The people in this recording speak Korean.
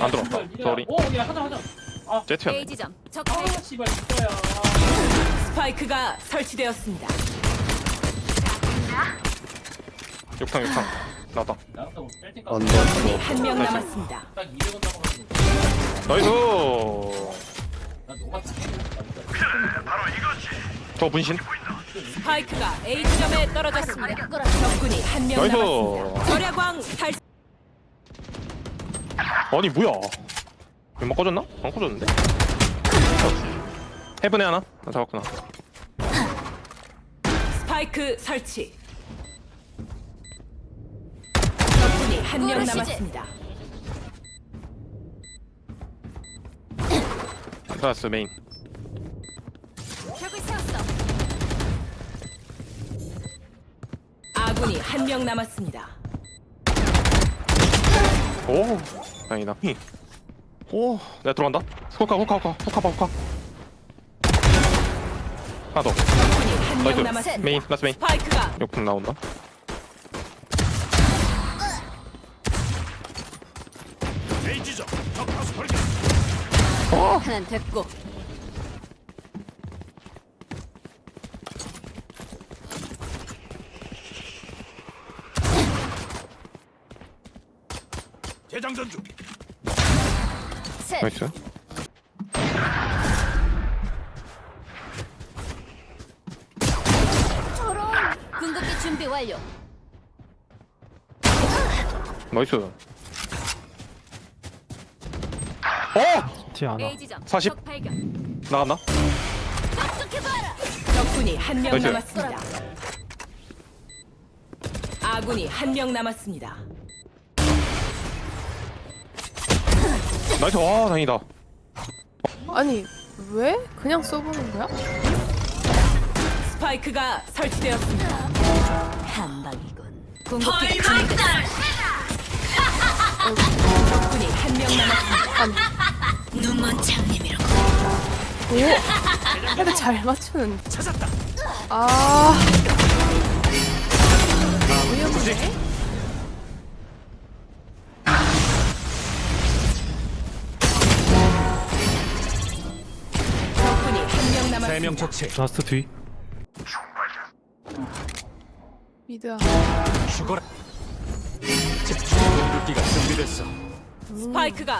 안 들어왔다. 쏘리. 오, 야, 하자, 하자. 아, 제트였네. A 지점. 적 아, 발견. 씨발, 이거야. 스파이크가 설치되었습니다. 육탕 육탕 나다 나왔다고 뺄 테니까. 언더 적군이 한명 나이스. 남았습니다. 딱 200원 남아가지고. 나이스 나 녹았다. 저 분신 스파이크가 A 지점에 떨어졌습니다. 적군이 한 명 나이스. 남았습니다. 절야광 달 아니 뭐야 연막 꺼졌나? 안 꺼졌는데? 해븐에 하나? 나 잡았구나 스파이크 설치. 적군이 한명 꾸르시지. 남았습니다. 플러스 메인 벽을 세웠어. 아군이 한 명 남았습니다. 오 다행이다. 오 내가 들어간다. 호카 호카 호카 호카 봐 호카. 하나 더. 나이스. 메인 플러스 메인. 욕풍 나온다. 하나는 됐고. 재장전 중. 셋. 나이스 저런. 궁극기 준비 완료. 나이스 어! 티 하나 A 지점. 40. 적 발견. 나갔나? 적군이 한 명 나이스. 남았습니다. 아군이 한 명 남았습니다. 나이스 와 다행이다 아니 왜? 그냥 써보는 거야? 스파이크가 설치되었습니다. 한 방이군. 궁극기 준비. 적군이 한 명 남았습니다. 눈먼 장님이라고. 오! 헤드 잘 맞추는 아 위험해 세명 적체. 라스트 뒤 미드야 죽어라. 집중 공격기가 준비됐어. 스파이크가